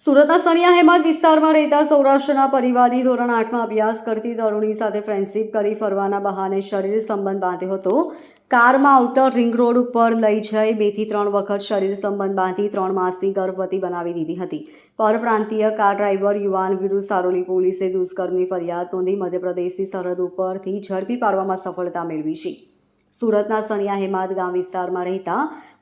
સુરતના સનિયા હેમાદ વિસ્તારમાં રહેતા સૌરાષ્ટ્રના પરિવારની ધોરણ આઠમાં અભ્યાસ કરતી તરુણી સાથે ફ્રેન્ડશીપ કરી ફરવાના બહાને શરીર સંબંધ બાંધ્યો હતો. કારમાં આઉટર રિંગ રોડ ઉપર લઈ જઈ બેથી ત્રણ વખત શરીર સંબંધ બાંધી ત્રણ માસની ગર્ભવતી બનાવી દીધી હતી. પરપ્રાંતીય કાર ડ્રાઈવર યુવાન વિરુદ્ધ સારોલી પોલીસે દુષ્કર્મની ફરિયાદ નોંધી મધ્યપ્રદેશની સરહદ ઉપરથી ઝડપી પાડવામાં સફળતા મેળવી છે. સુરતના સનિયા હેમાદ ગામ વિસ્તારમાં રહેતા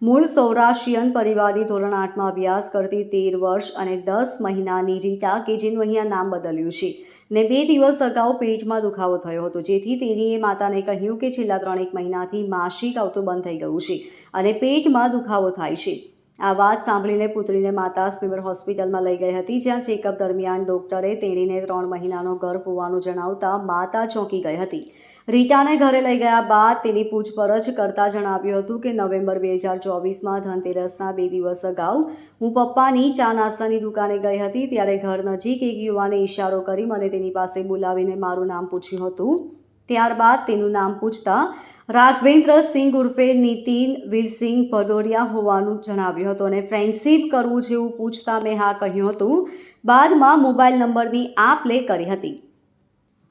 મૂળ સૌરાષ્ટ્રીયન પરિવારની ધોરણ આઠમાં અભ્યાસ કરતી તેર વર્ષ અને દસ મહિનાની રીટા કે જેનું અહીંયા નામ બદલ્યું છે. ને બે દિવસ અગાઉ પેટમાં દુખાવો થયો હતો, જેથી તેણીએ માતાને કહ્યું કે છેલ્લા ત્રણેક મહિનાથી માસિક આવતું બંધ થઈ ગયું છે અને પેટમાં દુખાવો થાય છે. આ વાત સાંભળીને પુત્રીને માતા સ્મીમર હોસ્પિટલમાં લઈ ગઈ હતી, જ્યાં ચેકઅપ દરમિયાન ડોક્ટરે તેણીને ત્રણ મહિનાનો ગર્ભ હોવાનું જણાવતા માતા ચોંકી ગઈ હતી. રીટાને ઘરે લઈ ગયા બાદ તેની પૂછપરછ કરતા જણાવ્યું હતું કે નવેમ્બર બે હજાર ચોવીસમાં ધનતેરસના બે દિવસ અગાઉ હું પપ્પાની ચા નાસ્તાની દુકાને ગઈ હતી, ત્યારે ઘર નજીક એક યુવાને ઈશારો કરી મને તેની પાસે બોલાવીને મારું નામ પૂછ્યું હતું. ત્યારબાદ તેનું નામ પૂછતા રાઘવેન્દ્ર સિંહ ઉર્ફે નીતિન વીરસિંહ ભદોરિયા હોવાનું જણાવ્યું હતું અને ફ્રેન્ડશીપ કરવું જેવું પૂછતા મેં હા કહ્યું હતું. બાદમાં મોબાઈલ નંબરની આપ લે કરી હતી.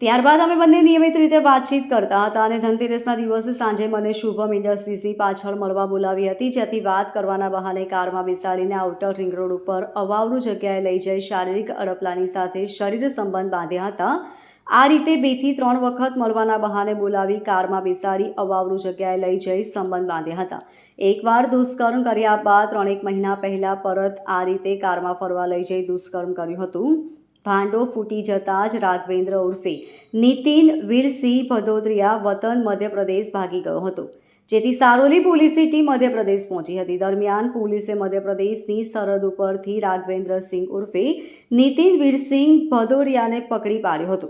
ત્યારબાદ અમે બંને નિયમિત રીતે વાતચીત કરતા હતા અને ધનતેરસના દિવસે સાંજે મને શુભમ ઇન્ડસ્ટ્રીઝની પાછળ મળવા બોલાવી હતી. જેથી વાત કરવાના બહાને કારમાં બેસાડીને આઉટર રિંગ રોડ ઉપર અવાવરું જગ્યાએ લઈ જઈ શારીરિક અડપલાની સાથે શરીર સંબંધ બાંધ્યા હતા. આ રીતે બેથી ત્રણ વખત મળવાના બહાને બોલાવી કારમાં બેસાડી અવાવરૂ જગ્યાએ લઈ જઈ સંબંધ બાંધ્યા હતા. એકવાર દુષ્કર્મ કર્યા બાદ ત્રણેક મહિના પહેલા પરત આ રીતે કારમાં ફરવા લઈ જઈ દુષ્કર્મ કર્યું હતું. ભાંડો ફૂટી જતા જ રાઘવેન્દ્ર ઉર્ફે નીતિન વીરસિંહ ભદોદરિયા વતન મધ્યપ્રદેશ ભાગી ગયો હતો. જેથી સારોલી પોલીસની ટીમ મધ્યપ્રદેશ પહોંચી હતી. દરમિયાન પોલીસે મધ્યપ્રદેશની સરહદ ઉપરથી રાઘવેન્દ્રસિંહ ઉર્ફે નીતિન વીરસિંહ ભદોરિયાને પકડી પાડ્યો હતો.